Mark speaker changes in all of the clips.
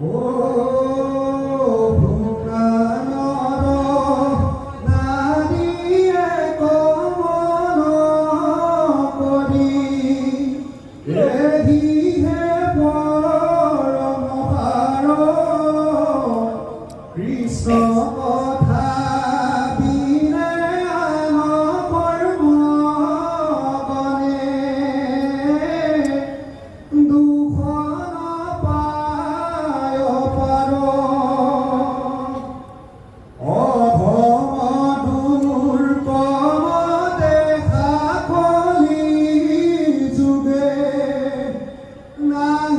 Speaker 1: 오.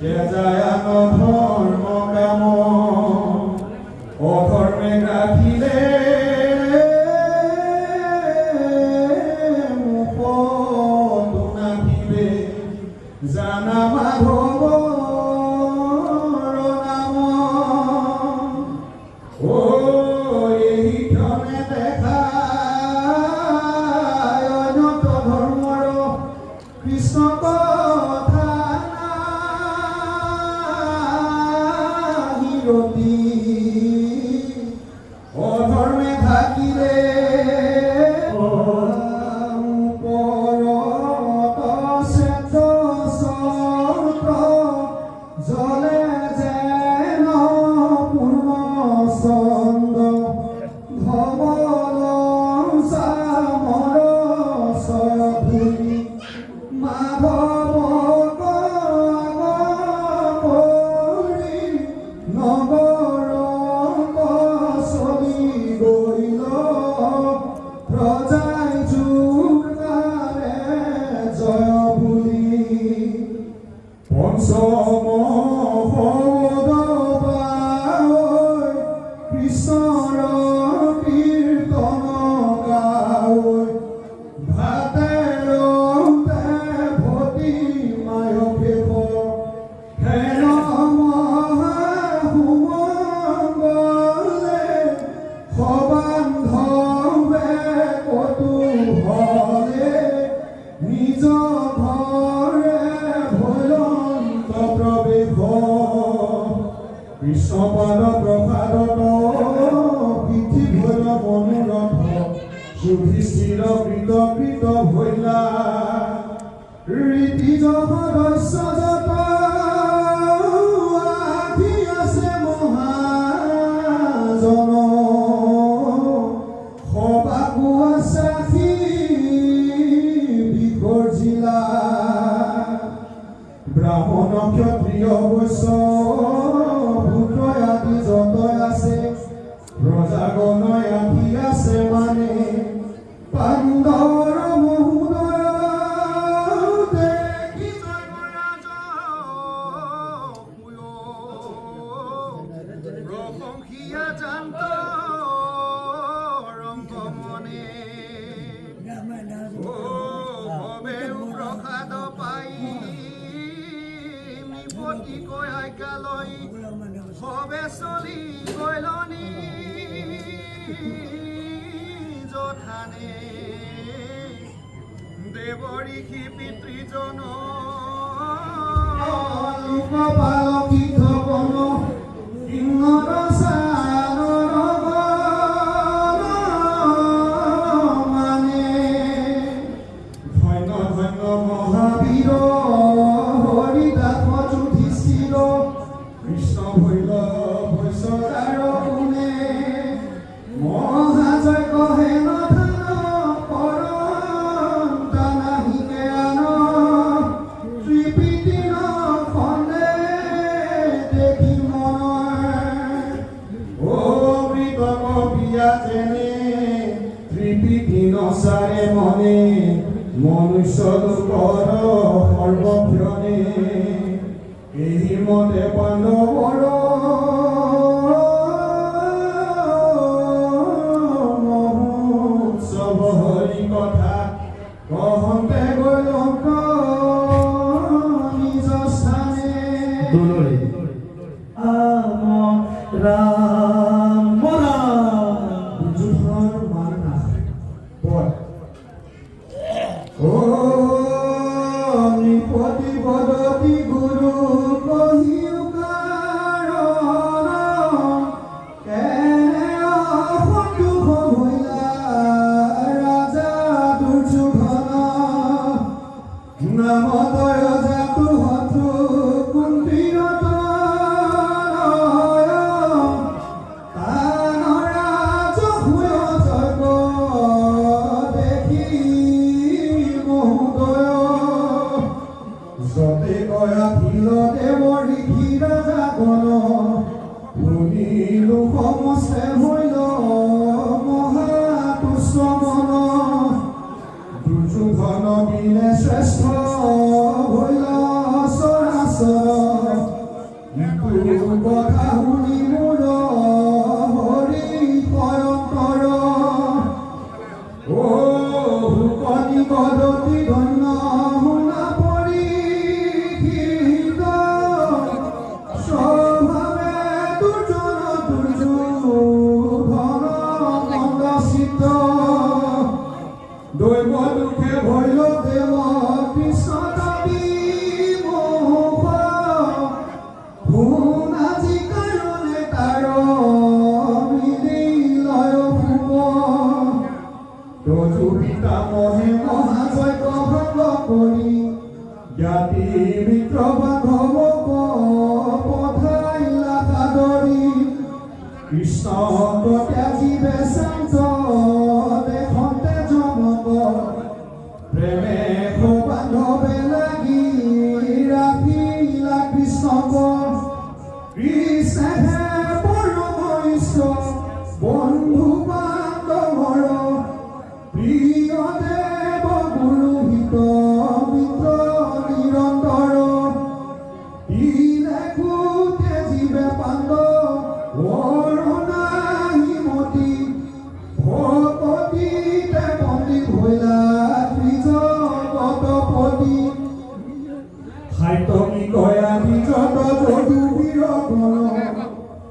Speaker 1: কে যায় ভারত ভারত পৃথিবী হইল মনোরথ। যুধিষ্ঠির কৃত কৃত হইলা। রীতি রহস্য যত আধি আছে মহাজন। সবাকো আছে বিসর্জিলা ব্ৰাহ্মণ বৈশ্য যে বরিখি পিতৃজন? পালকি ধবন সিংহর মানে ধন্য ধন্য মহাবীর হরিদাস যুধিষ্ঠির কৃষ্ণ ভৈরব। সংসারে মনে মনুষ্য কর সর্বক্ষণে এই মতে পাণ্ডবর মহোৎসৱ হৰি কথা। কহতে গৈ লোক নিজ স্থানে? যতে কয়া থিলতে মৰি ধীৰ জাগন শুনিলো সমস্তে মই Krishna, God, that he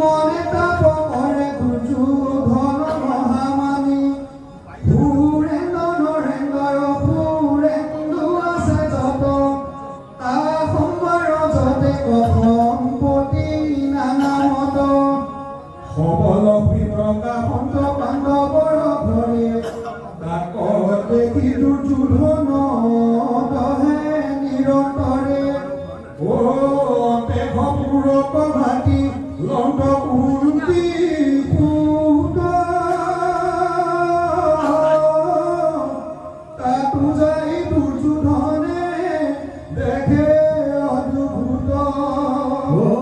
Speaker 1: মনে তাপ মনে দুচু ধন মহামানি। ভুরেন্দ্র নরেন্দ্র ভুরেন্দু আছে যত তা সম্ভাৰ যতে সম্পত্তি নানা মত। সবল বিতকা সন্ত পাণ্ডৱৰ ধৰি তাক দেখি দুৰ্যোধন তহে নিৰন্তৰে অ তেঘপুৰক ভাটি London will be.